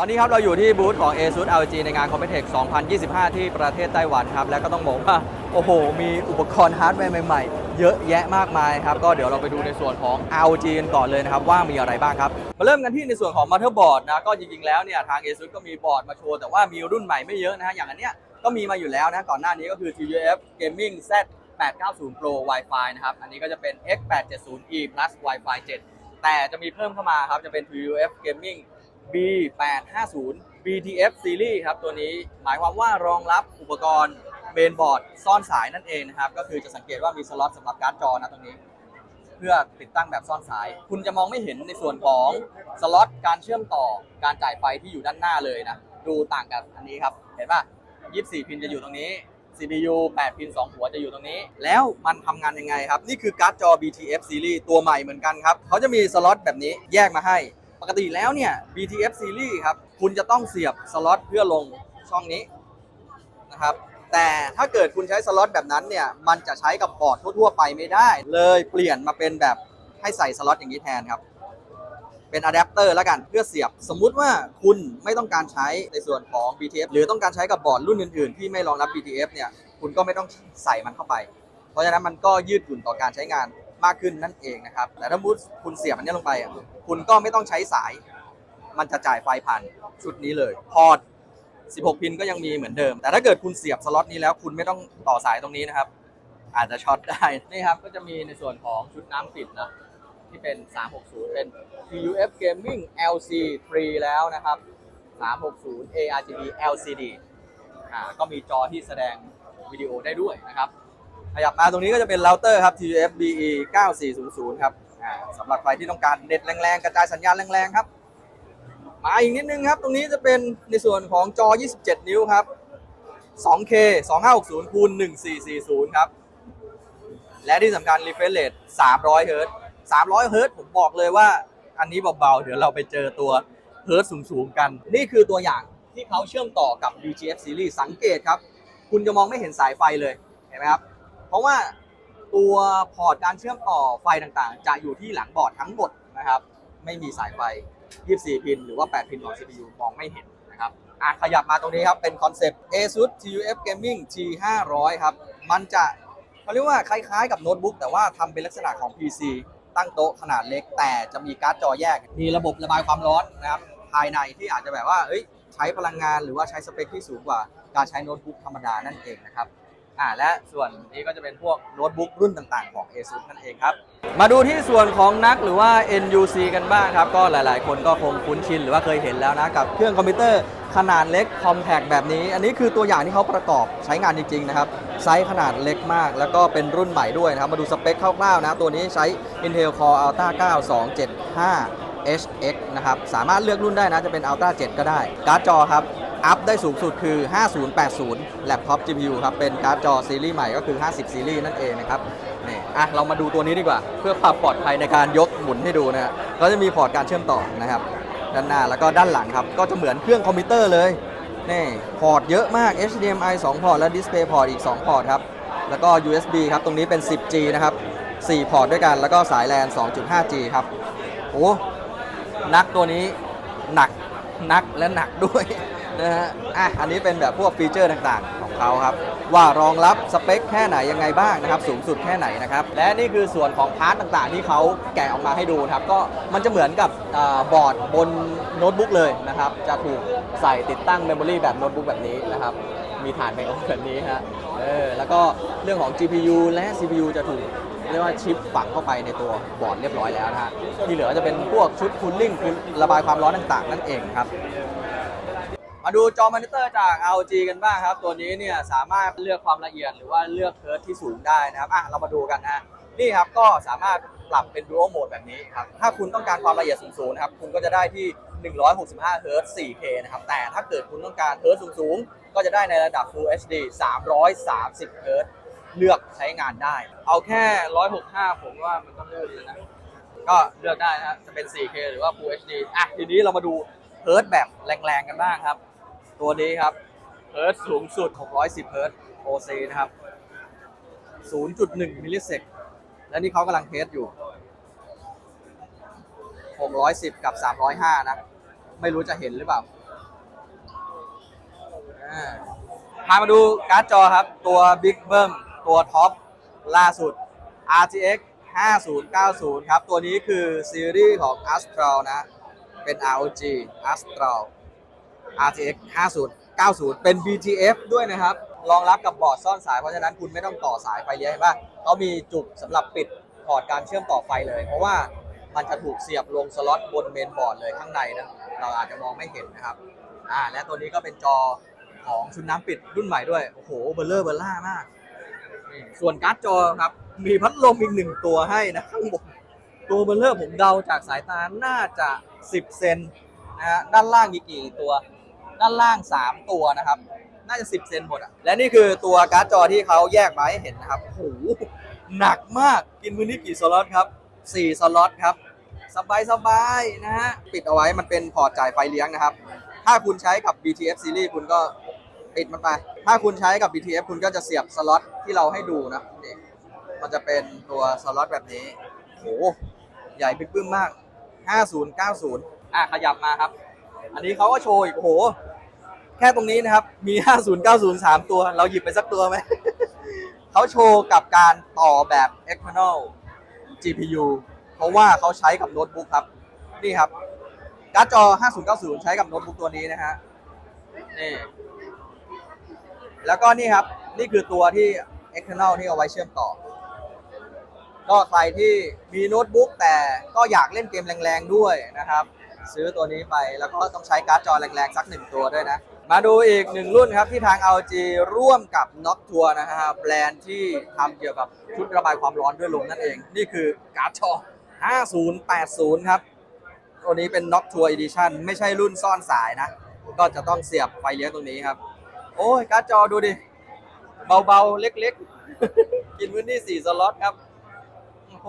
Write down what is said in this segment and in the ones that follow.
ตอนนี้ครับเราอยู่ที่บูธของ ASUS LG ในงาน Computex 2025 ที่ประเทศไต้หวันครับ แล้วก็ต้องบอกว่า โอ้โห มีอุปกรณ์ฮาร์ดแวร์ใหม่ๆ เยอะแยะมากมายครับ ก็เดี๋ยวเราไปดูในส่วนของ LG กันก่อนเลยนะครับ ว่ามีอะไรบ้างครับ มาเริ่มกันที่ในส่วนของ Motherboard นะ ก็จริงๆ แล้วเนี่ย ทาง ASUS ก็มีบอร์ดมาโชว์ แต่ว่ามีรุ่นใหม่ไม่เยอะนะฮะ อย่างอันเนี้ยก็มีมาอยู่แล้วนะ ก่อนหน้านี้ก็คือ TUF Gaming Z 890 Pro Wi-Fi นะครับ อันนี้ก็จะเป็น X 870E plus Wi-Fi 7 แต่จะมีเพิ่มเข้ามาครับ จะเป็น TUF Gaming B850 BTF Series ครับตัวนี้หมายความว่ารองรับอุปกรณ์เบนบอร์ดซ่อนสายนั่นเองนะครับ ก็คือจะสังเกตว่ามีสล็อตสำหรับการ์ดจอนะตรงนี้ เพื่อติดตั้งแบบซ่อนสาย คุณจะมองไม่เห็นในส่วนของสล็อตการเชื่อมต่อการจ่ายไฟที่อยู่ด้านหน้าเลยนะ ดูต่างกับอันนี้ครับ เห็นป่ะ 24 พินจะอยู่ตรงนี้ CPU 8 พิน 2 หัวจะอยู่ตรงนี้ แล้วมันทำงานยังไงครับ นี่คือการ์ดจอ BTF Series ตัวใหม่เหมือนกันครับเขาจะมีสล็อตแบบนี้แยกมาให้ ปกติแล้วเนี่ย BTF Series ครับ คุณจะต้องเสียบสล็อตเพื่อลงช่องนี้นะครับ แต่ถ้าเกิดคุณใช้สล็อตแบบนั้นเนี่ย มันจะใช้กับบอร์ดทั่วๆไปไม่ได้ เลยเปลี่ยนมาเป็นแบบให้ใส่สล็อตอย่างนี้แทนครับ เป็นอะแดปเตอร์แล้วกันเพื่อเสียบ สมมุติว่าคุณไม่ต้องการใช้ในส่วนของ BTF หรือต้องการใช้กับบอร์ดรุ่นอื่นๆ ที่ไม่รองรับ BTF เนี่ย คุณก็ไม่ต้องใส่มันเข้าไป เพราะฉะนั้นมันก็ยืดหยุ่นต่อการใช้งาน มากขึ้นนั่นเองนะครับ แต่ถ้ามุดคุณเสียบอันนี้ลงไปอะคุณก็ไม่ต้องใช้สาย มันจะจ่ายไฟผ่านชุดนี้เลย พอร์ต 16 พินก็ยังมีเหมือนเดิม แต่ถ้าเกิดคุณเสียบสล็อตนี้แล้ว คุณไม่ต้องต่อสายตรงนี้นะครับ อาจจะช็อตได้ นี่ครับ ก็จะมีในส่วนของชุดน้ำปิดนะที่เป็น 360 เป็น TUF Gaming LC 3 แล้วนะครับ 360 ARGB LCD อ่าก็มีจอที่แสดงวิดีโอได้ด้วยนะครับ ขยับมาตรงนี้ก็จะเป็นเราเตอร์ครับ TFBE 9400 ครับสำหรับใครที่ต้องการเน็ตแรงๆ กระจายสัญญาณแรงๆ ครับ มาอีกนิดนึงครับ ตรงนี้จะเป็นในส่วนของจอ 27 นิ้วครับ 2K 2560คูณ1440 ครับ และที่สำคัญ refresh rate 300เฮิร์ต300เฮิร์ตผมบอกเลยว่าอันนี้เบาๆ เดี๋ยวเราไปเจอตัวเฮิร์ตสูงๆ กัน นี่คือตัวอย่างที่เขาเชื่อมต่อกับ BGF Series สังเกตครับ คุณจะมองไม่เห็นสายไฟเลย เห็นไหมครับ เพราะว่าตัวพอร์ตการเชื่อมต่อไฟต่างๆ จะอยู่ที่หลังบอร์ดทั้งหมดนะครับ ไม่มีสายไฟ 24 พิน หรือว่า 8 พินของ CPU มองไม่เห็นนะครับอะขยับมาตรงนี้ครับ เป็นคอนเซปต์ ASUS TUF Gaming G500 ครับ มันจะเขาเรียกว่าคล้ายๆกับโน้ตบุ๊กแต่ว่าทำเป็นลักษณะของ PC ตั้งโต๊ะขนาดเล็ก แต่จะมีการ์ดจอแยก มีระบบระบายความร้อนนะครับภายในที่อาจจะแบบว่าเอ้ยใช้พลังงานหรือว่าใช้สเปคที่สูงกว่าการใช้โน้ตบุ๊กธรรมดานั่นเองนะครับ อ่าและส่วนนี้ก็จะเป็นพวกโน้ตบุ๊กรุ่นต่างๆของ ASUS นั่นเองครับ มาดูที่ส่วนของนักหรือว่า NUC กันบ้างครับ ก็หลายๆ คนก็คงคุ้นชินหรือว่าเคยเห็นแล้วนะ กับเครื่องคอมพิวเตอร์ขนาดเล็กคอมแพกแบบนี้ อันนี้คือตัวอย่างที่เขาประกอบใช้งานจริง ๆ นะครับ ไซส์ขนาดเล็กมาก แล้วก็เป็นรุ่นใหม่ด้วยนะครับ มาดูสเปคคร่าวๆนะ ตัวนี้ใช้ Intel Core Ultra 9 275 HX นะครับ สามารถเลือกรุ่นได้นะ จะเป็น Ultra 7 ก็ได้ การ์ดจอครับ อัพได้สูงสุดคือ 5080แล็ปท็อป GPU ครับ เป็นการ์ดจอซีรีส์ใหม่ก็คือ 50 ซีรีส์นั่นเองนะครับ นี่อะเรามาดูตัวนี้ดีกว่า เพื่อความปลอดภัยในการยกหมุนให้ดูนะฮะก็จะมีพอร์ตการเชื่อมต่อนะครับ ด้านหน้าแล้วก็ด้านหลังครับ ก็จะเหมือนเครื่องคอมพิวเตอร์เลย นี่ พอร์ตเยอะมาก HDMI 2 พอร์ตและ Display พอร์ตอีก 2 พอร์ตครับ แล้วก็ USB ครับ ตรงนี้เป็น 10G นะครับ 4 พอร์ตด้วยกัน แล้วก็สายแลน 2.5G ครับ โอ้ นักตัวนี้หนักนักและหนักด้วย นะฮะ อะ อันนี้เป็นแบบพวกฟีเจอร์ต่างๆ ของเขาครับ ว่ารองรับสเปคแค่ไหนยังไงบ้างนะครับ สูงสุดแค่ไหนนะครับ และนี่คือส่วนของพาร์ทต่างๆ ที่เขาแกะออกมาให้ดูครับ ก็มันจะเหมือนกับอบอร์ดบนโน้ตบุ๊กเลยนะครับ จะถูกใส่ติดตั้งเมมโมรีแบบโน้ตบุ๊กแบบนี้นะครับ มีฐานไมโอแบบนี้ฮะ เออ แล้วก็เรื่องของ GPU และ CPU จะถูกเรียกว่าชิปฝังเข้าไปในตัวบอร์ดเรียบร้อยแล้วนะฮะ ที่เหลือจะเป็นพวกชุดคูลลิ่งคือระบายความร้อนต่างๆ นั่นเองครับ มาดูจอมอนิเตอร์จาก LG กันบ้างครับ ตัวนี้เนี่ยสามารถเลือกความละเอียดหรือว่าเลือกเฮิร์ตที่สูงได้นะครับอะเรามาดูกันนะนี่ครับก็สามารถปรับเป็น Dual Mode แบบนี้ครับ ถ้าคุณต้องการความละเอียดสูงๆนะครับ คุณก็จะได้ที่ 165เฮิร์ต 4K นะครับ แต่ถ้าเกิดคุณต้องการเฮิร์ตสูงๆ ก็จะได้ในระดับ Full HD 330เฮิร์ตเลือกใช้งานได้ เอาแค่ 165 ผมว่ามันก็ลื่นเลยนะ ก็เลือกได้นะครับจะเป็น 4K หรือว่า Full HD อะ ทีนี้เรามาดูเฮิร์ตแบบแรงๆ กันบ้างครับ ตัวนี้ครับเฮิร์ตสูงสุด 610 เฮิร์ต OC นะครับ 0.1 มิลลิเซกและนี่เขากำลังเทสอยู่ 610 กับ 305 นะ ไม่รู้จะเห็นหรือเปล่าอ่าพามาดูการ์ดจอครับ ตัว Big b u m ตัวท็อปล่าสุด RTX 5090 ครับ ตัวนี้คือซีรีส์ของ Astral นะ เป็น ROG Astral RTX 5090 เป็น BTF ด้วยนะครับ รองรับกับบอร์ดซ่อนสาย เพราะฉะนั้นคุณไม่ต้องต่อสายไฟเลี้ยงเห็นป่ะเขามีจุกสำหรับปิดพอร์ตการเชื่อมต่อไฟเลย เพราะว่ามันจะถูกเสียบลงสล็อตบนเมนบอร์ดเลยข้างในนะเราอาจจะมองไม่เห็นนะครับอ่าและตัวนี้ก็เป็นจอของชุดน้ำปิดรุ่นใหม่ด้วย โอ้โห เบลเลอร์เบลล่ามาก ส่วนการ์ดจอครับ มีพัดลมอีกหนึ่งตัวให้นะข้างบนตัวเบลเลอร์ผมเดาจากสายตา น่าจะ 10 เซนนะฮะ ด้านล่างมีกี่ตัว ด้านล่าง 3 ตัวนะครับ น่าจะ 10 เซนหมดอะ และนี่คือตัวการ์ดจอที่เขาแยกมาให้เห็นนะครับ โอ้โห หนักมาก กินพื้นที่กี่สล็อตครับ 4 สล็อตครับ สบายสบายๆนะฮะ ปิดเอาไว้มันเป็นพอร์ตจ่ายไฟเลี้ยงนะครับ ถ้าคุณใช้กับ BTF series คุณก็ปิดมันไป ถ้าคุณใช้กับ BTF คุณก็จะเสียบสล็อตที่เราให้ดูนะนี่มันจะเป็นตัวสล็อตแบบนี้โหใหญ่บิ๊กบึ้มมาก 5090 อะขยับมาครับ อันนี้เขาก็โชว์อีกโอ้โห แค่ตรงนี้นะครับ มี 5090 3 ตัว เราหยิบไปสักตัวไหม เขาโชว์กับการต่อแบบ external GPU เพราะว่าเขาใช้กับโน้ตบุ๊กครับ นี่ครับ การ์ดจอ 5090 ใช้กับโน้ตบุ๊กตัวนี้นะฮะ นี่ แล้วก็นี่ครับ นี่คือตัวที่ external ที่เอาไว้เชื่อมต่อ ก็ใครที่มีโน้ตบุ๊กแต่ก็อยากเล่นเกมแรงๆด้วยนะครับ ซื้อตัวนี้ไปแล้วก็ต้องใช้การ์ดจอแรงๆสักหนึ่งตัวด้วยนะ มาดูอีกหนึ่งรุ่นครับที่ทาง LG ร่วมกับ Noctua นะฮะแบรนด์ที่ทำเกี่ยวกับชุดระบายความร้อนด้วยลมนั่นเอง นี่คือการ์ดจอ5080 ครับ ตัวนี้เป็น Noctua Edition ไม่ใช่รุ่นซ่อนสายนะ ก็จะต้องเสียบไฟเลี้ยงตรงนี้ครับ โอ้ยการ์ดจอดูดิ เบาๆ เล็กๆ กินพื้นที่ 4 สล็อตครับโอ้โห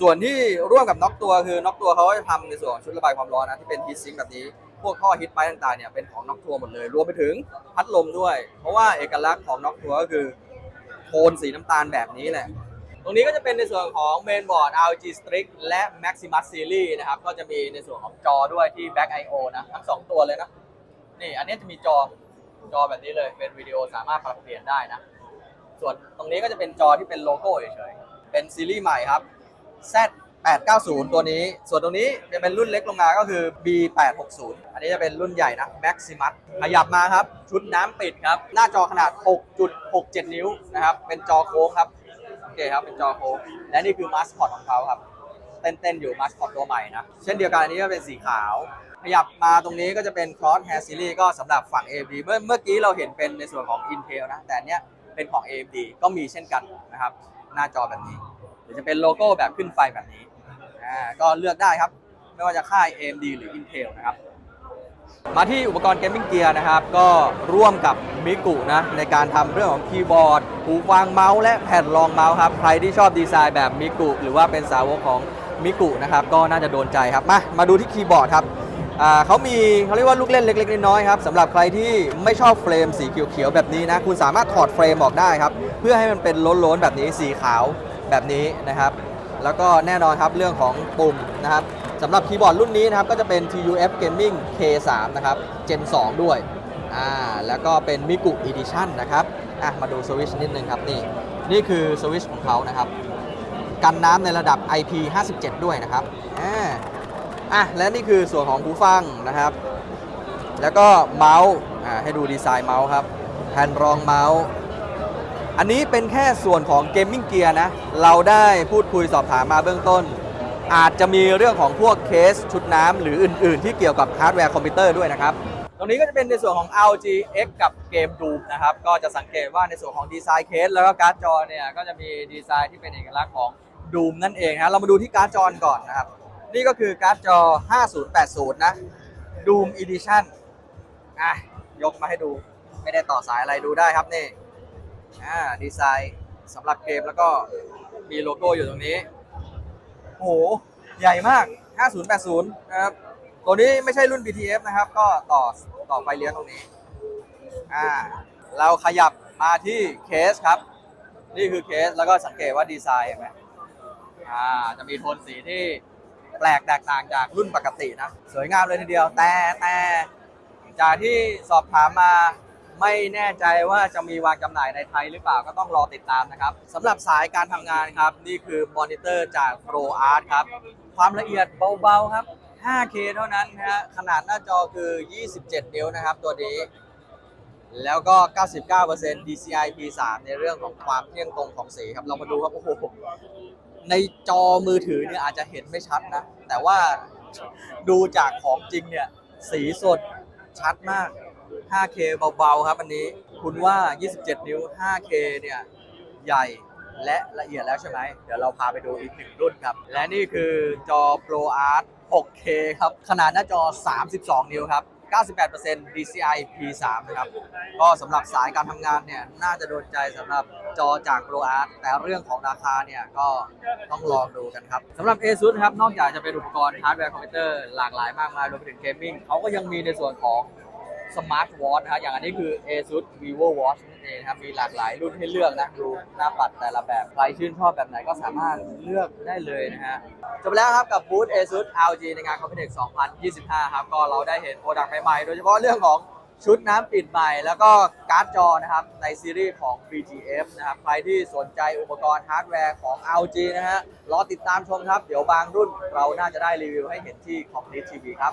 ส่วนที่ร่วมกับน็อกตัวคือน็อกตัวเขาจะทำในส่วนของชุดระบายความร้อนนะที่เป็นฮีทซิงค์แบบนี้ พวกท่อฮีทไปต่างๆเนี่ยเป็นของน็อกทัวหมดเลย รวมไปถึงพัดลมด้วย เพราะว่าเอกลักษณ์ของน็อกทัวก็คือโทนสีน้ำตาลแบบนี้แหละ ตรงนี้ก็จะเป็นในส่วนของเมนบอร์ด RG Strix และ Maximus Series นะครับ ก็จะมีในส่วนของจอด้วยที่ Back I/O นะทั้ง 2 ตัวเลยนะ นี่อันนี้จะมีจอจอแบบนี้เลยเป็นวิดีโอสามารถปรับเปลี่ยนได้นะ ส่วนตรงนี้ก็จะเป็นจอที่เป็นโลโก้เฉยๆเป็นซีรีส์ใหม่ครับ Z 890 ตัวนี้ ส่วนตรงนี้จะเป็นรุ่นเล็กลงมาก็คือ B 860 อันนี้จะเป็นรุ่นใหญ่นะ Maximus ขยับมาครับ ชุดน้ำปิดครับ หน้าจอขนาด 6.67 นิ้วนะครับ เป็นจอโค้งครับ โอเคครับ เป็นจอโค้ง และนี่คือมาสคอตของเขาครับ เต้นๆ อยู่มาสคอตตัวใหม่นะ เช่นเดียวกันอันนี้ก็เป็นสีขาว ขยับมาตรงนี้ก็จะเป็น Cross Hair Series ก็สำหรับฝั่ง AMD เมื่อเมื่อกี้เราเห็นเป็นในส่วนของ Intel นะ แต่อันเนี้ยเป็นของ AMD ก็มีเช่นกันนะครับ หน้าจอแบบนี้หรือจะเป็นโลโก้แบบขึ้นไฟแบบนี้ อ่าก็เลือกได้ครับ ไม่ว่าจะค่าย AMD หรือ Intel นะครับ มาที่อุปกรณ์เกมมิ่งเกียร์นะครับ ก็ร่วมกับมิกุนะ ในการทำเรื่องของคีย์บอร์ด หูฟังเมาส์และแผ่นรองเมาส์ครับ ใครที่ชอบดีไซน์แบบมิกุหรือว่าเป็นสาวกของมิกุนะครับ ก็น่าจะโดนใจครับ มา มาดูที่คีย์บอร์ดครับเขามีเขาเรียกว่าลูกเล่นเล็ก ๆ น้อยๆครับสำหรับใครที่ไม่ชอบเฟรมสีเขียวๆแบบนี้นะ คุณสามารถถอดเฟรมออกได้ครับ เพื่อให้มันเป็นล้นๆแบบนี้สีขาวแบบนี้นะครับ แล้วก็แน่นอนครับเรื่องของปุ่มนะครับสำหรับคีย์บอร์ดรุ่นนี้นะครับก็จะเป็น TUF Gaming K3 นะครับ Gen 2 ด้วยอ่าแล้วก็เป็น Miku Edition นะครับอะมาดูสวิชนิดนึงครับนี่นี่คือสวิชของเขานะครับกันน้ำในระดับ IP57 ด้วยนะครับอ่าอะและนี่คือส่วนของหูฟังนะครับ แล้วก็เมาส์อ่าให้ดูดีไซน์เมาส์ครับแผ่นรองเมาส์ อันนี้เป็นแค่ส่วนของเกมมิ่งเกียร์นะ เราได้พูดคุยสอบถามมาเบื้องต้น อาจจะมีเรื่องของพวกเคสชุดน้ำหรืออื่น ๆ ที่เกี่ยวกับฮาร์ดแวร์คอมพิวเตอร์ด้วยนะครับ ตรงนี้ก็จะเป็นในส่วนของ ROG X กับเกม Doom นะครับ ก็จะสังเกตว่าในส่วนของดีไซน์เคสแล้วก็การ์ดจอเนี่ย ก็จะมีดีไซน์ที่เป็นเอกลักษณ์ของ Doom นั่นเองนะ เรามาดูที่การ์ดจอก่อนนะครับ นี่ก็คือการ์ดจอ 5080 นะ Doom Edition อะ ยกมาให้ดู ไม่ได้ต่อสายอะไรดูได้ครับนี่ อ่าดีไซน์สำหรับเกมแล้วก็มีโลโก้อยู่ตรงนี้โหใหญ่มาก 5080 นะครับ ตัวนี้ไม่ใช่รุ่น BTF นะครับ ก็ต่อต่อไฟเลี้ยงตรงนี้ อ่า เราขยับมาที่เคสครับ นี่คือเคสแล้วก็สังเกตว่าดีไซน์เห็นไหมอ่า จะมีโทนสีที่แปลกแตกต่างจากรุ่นปกตินะ สวยงามเลยทีเดียว แต่แต่จากที่สอบถามมา ไม่แน่ใจว่าจะมีวางจำหน่ายในไทยหรือเปล่าก็ต้องรอติดตามนะครับสำหรับสายการทำงานครับ นี่คือมอนิเตอร์จาก ProArt ครับ ความละเอียดเบาๆครับ 5K เท่านั้นนะฮะขนาดหน้าจอคือ 27 นิ้วนะครับ ตัวนี้ แล้วก็ 99% DCI P3 ในเรื่องของความเที่ยงตรงของสีครับ เรามาดูครับโอ้โหในจอมือถือเนี่ยอาจจะเห็นไม่ชัดนะ แต่ว่าดูจากของจริงเนี่ย สีสดชัดมาก 5K เบาๆครับอันนี้คุณว่า 27 นิ้ว 5K เนี่ยใหญ่และละเอียดแล้วใช่ไหม เดี๋ยวเราพาไปดูอีกหนึ่งรุ่นครับ และนี่คือจอ ProArt 6K ครับ ขนาดหน้าจอ 32 นิ้วครับ 98% DCI P3 นะครับ ก็สำหรับสายการทำงานเนี่ย น่าจะโดนใจสำหรับจอจาก ProArt แต่เรื่องของราคาเนี่ย ก็ต้องลองดูกันครับสำหรับ ASUS ครับ นอกจากจะเป็นอุปกรณ์ฮาร์ดแวร์คอมพิวเตอร์หลากหลายมากมายรวมไปถึงเกมมิ่งเขาก็ยังมีในส่วนของ สมาร์ทวอทนะครับอย่างอันนี้คือ ASUS Vivo Watch นั่นเองนะครับมีหลากหลายรุ่นให้เลือกนะดูหน้าปัดแต่ละแบบใครชื่นชอบแบบไหนก็สามารถเลือกได้เลยนะฮะจบไปแล้วครับกับบูธ ASUS ROG ในงาน Computex 2025 ครับ ก็เราได้เห็นโปรดักต์ใหม่ๆ โดยเฉพาะเรื่องของชุดน้ำปิดใหม่แล้วก็การ์ดจอนะครับในซีรีส์ของ BGF นะครับใครที่สนใจอุปกรณ์ฮาร์ดแวร์ของ ROG นะฮะรอติดตามชมครับ เดี๋ยวบางรุ่นเราน่าจะได้รีวิวให้เห็นที่ Complete TV ครับ